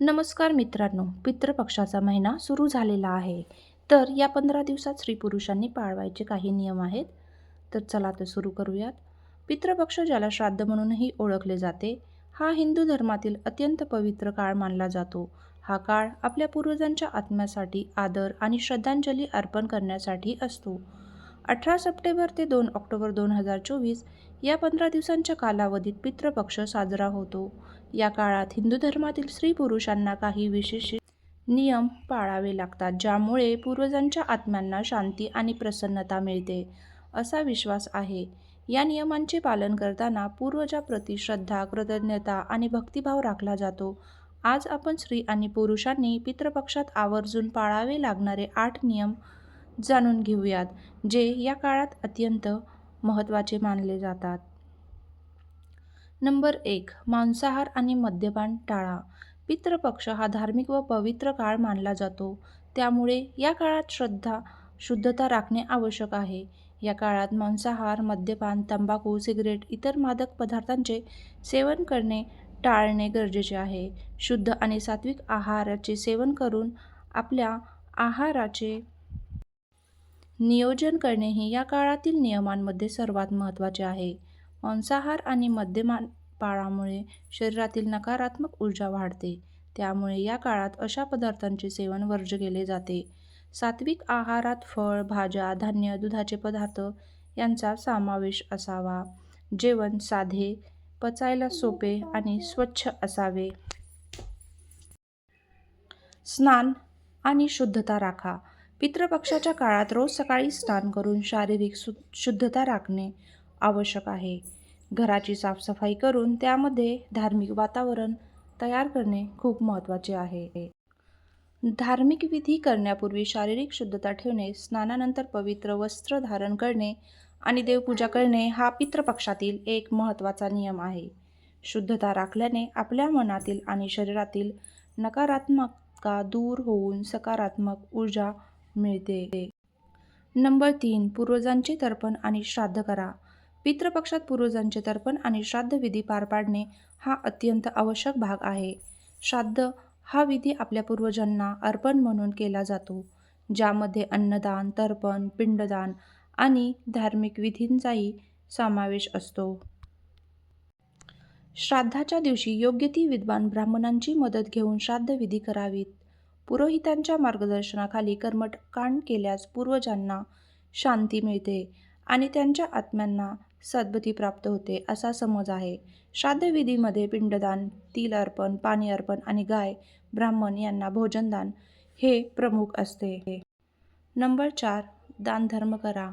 नमस्कार मित्रांनो पितृपक्षाचा महिना सुरू झालेला आहे. तर या पंधरा दिवसात स्त्री पुरुषांनी पाळवायचे काही नियम आहेत. तर चला तर सुरू करूयात. पितृपक्ष ज्याला श्राद्ध म्हणूनही ओळखले जाते हा हिंदू धर्मातील अत्यंत पवित्र काळ मानला जातो. हा काळ आपल्या पूर्वजांच्या आत्म्यासाठी आदर आणि श्रद्धांजली अर्पण करण्यासाठी असतो. अठरा सप्टेंबर ते दोन ऑक्टोबर दोन हजार चोवीस या पंधरा दिवसांच्या कालावधीत पितृपक्ष साजरा होतो. या काळात हिंदू धर्मातील स्त्री पुरुषांना काही विशेष नियम पाळावे लागतात ज्यामुळे पूर्वजांच्या आत्म्यांना शांती आणि प्रसन्नता मिळते असा विश्वास आहे. या नियमांचे पालन करताना पूर्वजाप्रती श्रद्धा कृतज्ञता आणि भक्तिभाव राखला जातो. आज आपण स्त्री आणि पुरुषांनी पितृपक्षात आवर्जून पाळावे लागणारे आठ नियम जाणून घेऊयात जे या काळात अत्यंत महत्त्वाचे मानले जातात. नंबर एक मांसाहार आणि मद्यपान टाळा. पितृपक्ष हा धार्मिक व पवित्र काळ मानला जातो. त्यामुळे या काळात श्रद्धा शुद्धता राखणे आवश्यक आहे. या काळात मांसाहार मद्यपान तंबाखू सिगरेट इतर मादक पदार्थांचे सेवन करणे टाळणे गरजेचे आहे. शुद्ध आणि सात्विक आहाराचे सेवन करून आपल्या आहाराचे नियोजन करणे हे या काळातील नियमांमध्ये सर्वात महत्त्वाचे आहे. मांसाहार आणि मद्यमान पाळामुळे शरीरातील नकारात्मक ऊर्जा वाढते. त्यामुळे या काळात अशा पदार्थांचे सेवन वर्ज्य केले जाते. सात्विक आहारात फळ भाज्या धान्य दुधाचे पदार्थ यांचा समावेश असावा. जेवण साधे पचायला सोपे आणि स्वच्छ असावे. स्नान आणि शुद्धता राखा. पितृपक्षाच्या काळात रोज सकाळी स्नान करून शारीरिक सु शुद्धता राखणे आवश्यक आहे. घराची साफसफाई करून त्यामध्ये धार्मिक वातावरण तयार करणे खूप महत्त्वाचे आहे. धार्मिक विधी करण्यापूर्वी शारीरिक शुद्धता ठेवणे स्नानानंतर पवित्र वस्त्र धारण करणे आणि देवपूजा करणे हा पितृपक्षातील एक महत्त्वाचा नियम आहे. शुद्धता राखल्याने आपल्या मनातील आणि शरीरातील नकारात्मकता दूर होऊन सकारात्मक ऊर्जा मिळते. नंबर तीन पूर्वजांचे तर्पण आणि श्राद्ध करा. पितृपक्षात पूर्वजांचे तर्पण आणि श्राद्धविधी पार पाडणे हा अत्यंत आवश्यक भाग आहे. श्राद्ध हा विधी आपल्या पूर्वजांना अर्पण म्हणून केला जातो ज्यामध्ये अन्नदान तर्पण पिंडदान आणि धार्मिक विधींचाही समावेश असतो. श्राद्धाच्या दिवशी योग्य ती विद्वान ब्राह्मणांची मदत घेऊन श्राद्धविधी करावीत. पुरोहितांच्या मार्गदर्शनाखाली कर्मकांड केल्यास पूर्वजांना शांती मिळते आणि त्यांच्या आत्म्यांना सद्गती प्राप्त होते असा समज आहे. श्राद्धविधीमध्ये पिंडदान तिल अर्पण पाणी अर्पण आणि गाय ब्राह्मण यांना भोजनदान हे प्रमुख असते. नंबर चार दानधर्म करा.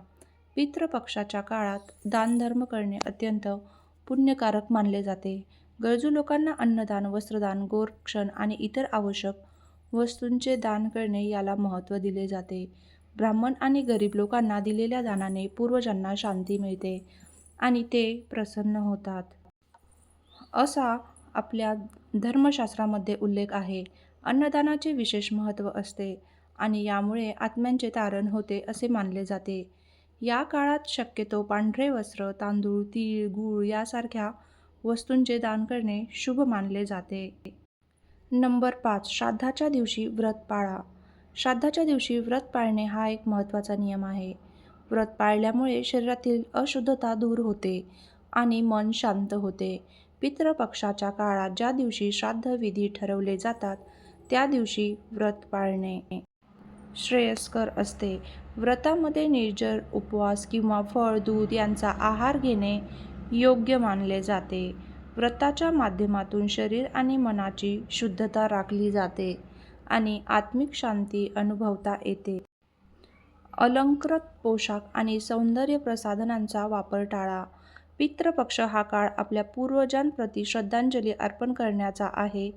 पितृपक्षाच्या काळात दानधर्म करणे अत्यंत पुण्यकारक मानले जाते. गरजू लोकांना अन्नदान वस्त्रदान गोरक्षण आणि इतर आवश्यक वस्तूंचे दान करणे याला महत्त्व दिले जाते. ब्राह्मण आणि गरीब लोकांना दिलेल्या दानाने पूर्वजांना शांती मिळते. आणि ते प्रसन्न होतात. असा आपल्या धर्मशास्त्रामध्ये उल्लेख आहे. अन्नदानाचे विशेष महत्त्व असते आणि यामुळे आत्म्यांचे तारण होते असे मानले जाते. या काळात शक्यतो पांढरे वस्त्र तांदूळ तीळ गूळ यासारख्या वस्तूंचे दान करणे शुभ मानले जाते. नंबर पाच. श्राद्धाच्या दिवशी व्रत पाळा. श्राद्धाच्या दिवशी व्रत पाळणे हा एक महत्त्वाचा नियम आहे. व्रत पाळल्यामुळे शरीरातील अशुद्धता दूर होते आणि मन शांत होते. पितृपक्षाच्या काळात ज्या दिवशी श्राद्ध विधी ठरवले जातात त्या दिवशी व्रत पाळणे श्रेयस्कर असते. व्रतामध्ये निर्जर उपवास किंवा फळ दूध यांचा आहार घेणे योग्य मानले जाते. व्रताच्या माध्यमातून शरीर आणि मनाची शुद्धता राखली जाते आणि आत्मिक शांती अनुभवता येते. अलंकृत पोशाख आणि सौंदर्य प्रसाधनांचा वापर टाळा. पितृपक्ष हा काळ आपल्या पूर्वजांप्रती श्रद्धांजली अर्पण करण्याचा आहे.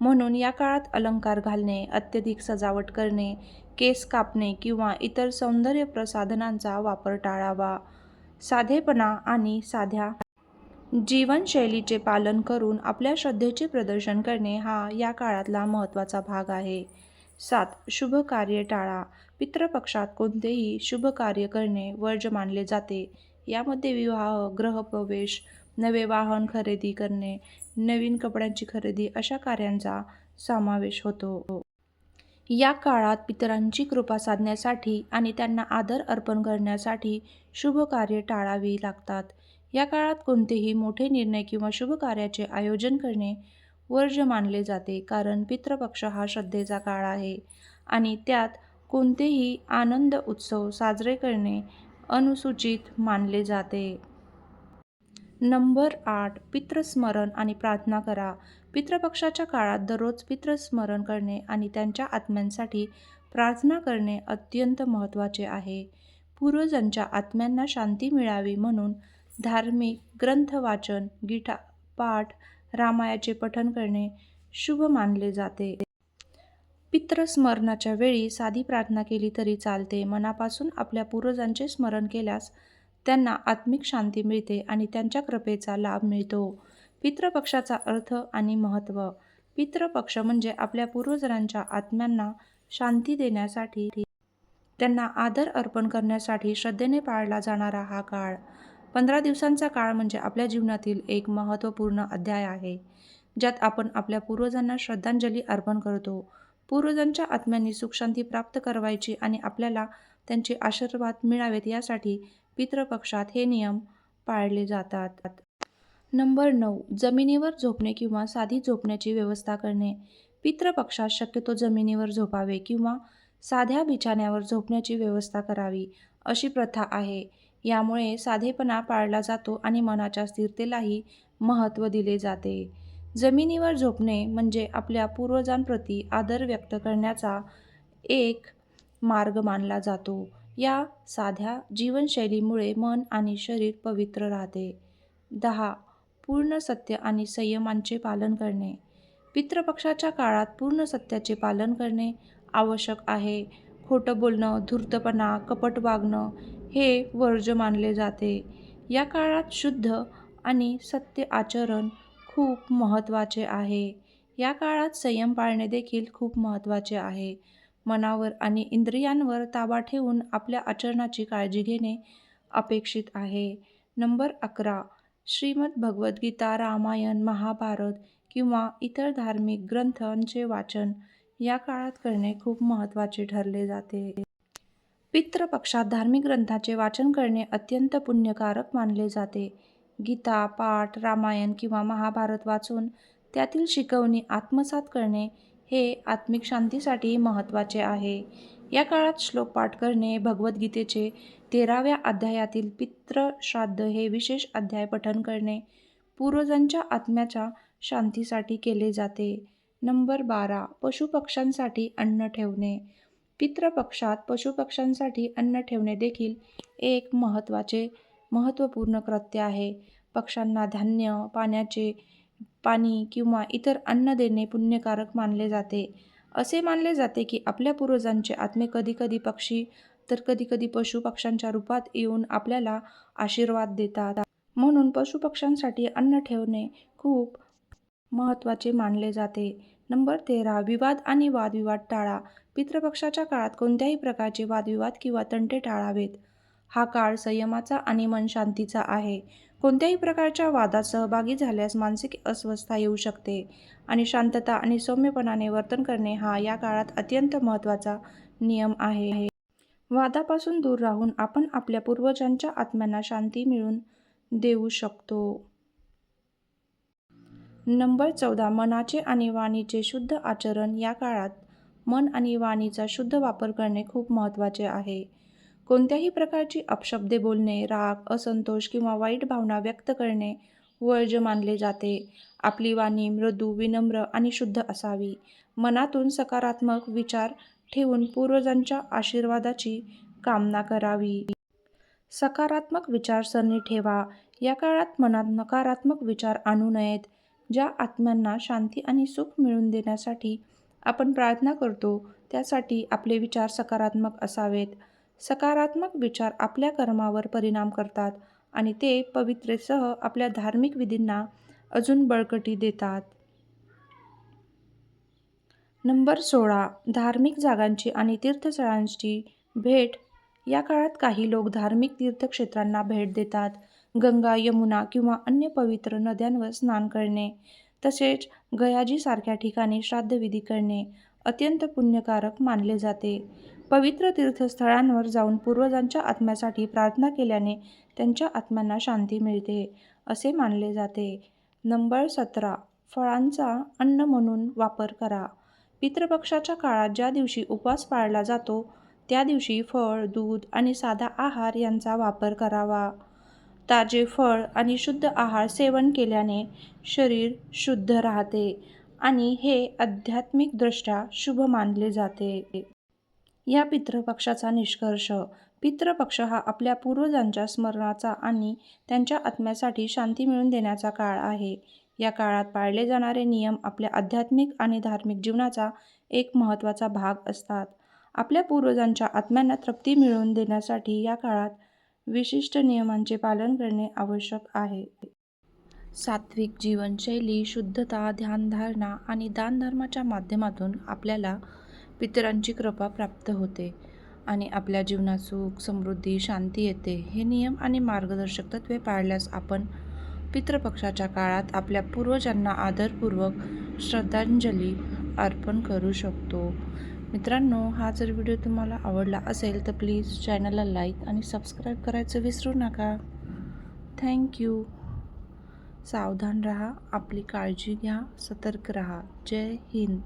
म्हणून या काळात अलंकार घालणे अत्यधिक सजावट करणे केस कापणे किंवा इतर सौंदर्य प्रसाधनांचा वापर टाळावा. साधेपणा आणि साध्या जीवनशैलीचे पालन करून आपल्या श्रद्धेचे प्रदर्शन करणे हा या काळातला महत्त्वाचा भाग आहे. सात शुभ कार्य टाळा. पितृपक्षात कोणतेही शुभ कार्य करणे वर्ज मानले जाते. यामध्ये विवाह ग्रहप्रवेश नवे वाहन खरेदी करणे नवीन कपड्यांची खरेदी अशा कार्यांचा समावेश होतो. या काळात पितरांची कृपा साधण्यासाठी आणि त्यांना आदर अर्पण करण्यासाठी शुभ कार्य टाळावी लागतात. या काळात कोणतेही मोठे निर्णय किंवा शुभ कार्याचे आयोजन करणे वर्ज्य मानले जाते कारण पितृपक्ष हा श्रद्धेचा काळ आहे आणि त्यात कोणतेही आनंद उत्सव साजरे करणे अनुसूचित मानले जाते. नंबर आठ पितृस्मरण आणि प्रार्थना करा. पितृपक्षाच्या काळात दररोज पितृस्मरण करणे आणि त्यांच्या आत्म्यांसाठी प्रार्थना करणे अत्यंत महत्त्वाचे आहे. पूर्वजांच्या आत्म्यांना शांती मिळावी म्हणून धार्मिक ग्रंथ वाचन गीता पाठ रामायाचे पठण करणे शुभ मानले जाते. पितृस्मरणाच्या वेळी साधी प्रार्थना केली तरी चालते. मनापासून आपल्या पूर्वजांचे स्मरण केल्यास त्यांना आत्मिक शांती मिळते आणि त्यांच्या कृपेचा लाभ मिळतो. पितृपक्षाचा अर्थ आणि महत्त्व. पितृपक्ष म्हणजे आपल्या पूर्वजांच्या आत्म्यांना शांती देण्यासाठी त्यांना आदर अर्पण करण्यासाठी श्रद्धेने पाळला जाणारा हा काळ. पंधरा दिवसांचा काळ म्हणजे आपल्या जीवनातील एक महत्त्वपूर्ण अध्याय आहे ज्यात आपण आपल्या पूर्वजांना श्रद्धांजली अर्पण करतो. पूर्वजांच्या आत्म्यांनी सुखशांती प्राप्त करवायची आणि आपल्याला त्यांचे आशीर्वाद मिळावेत यासाठी पितृपक्षात हे नियम पाळले जातात. नंबर नऊ जमिनीवर झोपणे किंवा साधी झोपण्याची व्यवस्था करणे. पितृपक्षात शक्यतो जमिनीवर झोपावे किंवा साध्या बिछाण्यावर झोपण्याची व्यवस्था करावी अशी प्रथा आहे. यामुळे साधेपणा पाळला जातो आणि मनाच्या स्थिरतेलाही महत्त्व दिले जाते. जमिनीवर झोपणे म्हणजे आपल्या पूर्वजांप्रती आदर व्यक्त करण्याचा एक मार्ग मानला जातो. या साध्या जीवनशैलीमुळे मन आणि शरीर पवित्र राहते. दहा. पूर्ण सत्य आणि संयमांचे पालन करणे. पितृपक्षाच्या काळात पूर्ण सत्याचे पालन करणे आवश्यक आहे. खोटं बोलणं धूर्तपणा कपट वागणं हे वर्ज्य मानले जाते. या काळात शुद्ध आणि सत्य आचरण खूप महत्त्वाचे आहे. या काळात संयम पाळणे देखील खूप महत्त्वाचे आहे. मनावर आणि इंद्रियांवर ताबा ठेवून आपल्या आचरणाची काळजी घेणे अपेक्षित आहे. नंबर अकरा. श्रीमद भगवद्गीता रामायण महाभारत किंवा इतर धार्मिक ग्रंथांचे वाचन या काळात करणे खूप महत्त्वाचे ठरले जाते. पितृपक्षात धार्मिक ग्रंथाचे वाचन करणे अत्यंत पुण्यकारक मानले जाते. गीता पाठ रामायण किंवा महाभारत वाचून त्यातील शिकवणी आत्मसात करणे हे आत्मिक शांतीसाठी महत्त्वाचे आहे. या काळात श्लोक पाठ करणे भगवद्गीतेचे तेराव्या अध्यायातील पितृश्राद्ध हे विशेष अध्याय पठन करणे पूर्वजांच्या आत्म्याच्या शांतीसाठी केले जाते. नंबर बारा. पशुपक्ष्यांसाठी अन्न ठेवणे. पितृपक्षात पशुपक्ष्यांसाठी अन्न ठेवणे देखील एक महत्त्वाचे महत्त्वपूर्ण कृत्य आहे. पक्ष्यांना धान्य पाण्याचे पाणी किंवा इतर अन्न देणे पुण्यकारक मानले जाते. असे मानले जाते की आपल्या पूर्वजांचे आत्मे कधीकधी पक्षी तर कधीकधी पशुपक्ष्यांच्या रूपात येऊन आपल्याला आशीर्वाद देतात. म्हणून पशुपक्ष्यांसाठी अन्न ठेवणे खूप महत्त्वाचे मानले जाते. नंबर तेरा विवाद आणि वादविवाद टाळा. पितृपक्षाच्या काळात कोणत्याही प्रकारचे वादविवाद किंवा तंटे टाळावेत. हा काळ संयमाचा आणि मन शांतीचा आहे. कोणत्याही प्रकारच्या वादात सहभागी झाल्यास मानसिक अस्वस्थता येऊ शकते आणि शांतता आणि सौम्यपणाने वर्तन करणे हा या काळात अत्यंत महत्त्वाचा नियम आहे. वादापासून दूर राहून आपण आपल्या पूर्वजांच्या आत्म्यांना शांती मिळवून देऊ शकतो. नंबर चौदा मनाचे आणि वाणीचे शुद्ध आचरण या काळात मन आणि वाणीचा शुद्ध वापर करणे खूप महत्त्वाचे आहे. कोणत्याही प्रकारची अपशब्दे बोलणे राग असंतोष किंवा वाईट भावना व्यक्त करणे वर्ज्य मानले जाते. आपली वाणी मृदू विनम्र आणि शुद्ध असावी. मनातून सकारात्मक विचार ठेवून पूर्वजांच्या आशीर्वादाची कामना करावी. सकारात्मक विचारसरणी ठेवा. या काळात मनात नकारात्मक विचार आणू नयेत. ज्या आत्म्यांना शांती आणि सुख मिळवून देण्यासाठी आपण प्रार्थना करतो त्यासाठी आपले विचार सकारात्मक असावेत. सकारात्मक विचार आपल्या कर्मावर परिणाम करतात आणि ते पवित्रेसह आपल्या धार्मिक विधींना अजून बळकटी देतात. नंबर सोळा. धार्मिक जागांची आणि तीर्थस्थळांची भेट. या काळात काही लोक धार्मिक तीर्थक्षेत्रांना भेट देतात. गंगा यमुना किंवा अन्य पवित्र नद्यांवर स्नान करणे. तसेच गयाजीसारख्या ठिकाणी श्राद्धविधी करणे अत्यंत पुण्यकारक मानले जाते. पवित्र तीर्थस्थळांवर जाऊन पूर्वजांच्या आत्म्यासाठी प्रार्थना केल्याने त्यांच्या आत्म्यांना शांती मिळते असे मानले जाते. नंबर सतरा. फळांचा अन्न म्हणून वापर करा. पितृपक्षाच्या काळात ज्या दिवशी उपवास पाळला जातो त्या दिवशी फळ दूध आणि साधा आहार यांचा वापर करावा. ताजे फळ आणि शुद्ध आहार सेवन केल्याने शरीर शुद्ध राहते आणि हे आध्यात्मिकदृष्ट्या शुभ मानले जाते. या पितृपक्षाचा निष्कर्ष पितृपक्ष हा आपल्या पूर्वजांच्या स्मरणाचा आणि त्यांच्या आत्म्यासाठी शांती मिळवून देण्याचा काळ आहे. या काळात पाळले जाणारे नियम आपल्या आध्यात्मिक आणि धार्मिक जीवनाचा एक महत्त्वाचा भाग असतात. आपल्या पूर्वजांच्या आत्म्यांना तृप्ती मिळवून देण्यासाठी या काळात विशिष्ट नियमांचे पालन करणे आवश्यक आहे. सात्विक जीवनशैली शुद्धता ध्यानधारणा आणि दानधर्माच्या माध्यमातून आपल्याला पितरांची कृपा प्राप्त होते आणि आपल्या जीवनात सुख समृद्धी शांती येते. हे नियम आणि मार्गदर्शक तत्त्वे पाळल्यास आपण पितृपक्षाच्या काळात आपल्या पूर्वजांना आदरपूर्वक श्रद्धांजली अर्पण करू शकतो. मित्रांनो हा जर व्हिडिओ तुम्हाला आवडला असेल तर प्लीज चॅनलला लाईक आणि सबस्क्राईब करायचं विसरू नका. थँक्यू सावधान रहा आपली काळजी घ्या सतर्क रहा. जय हिंद.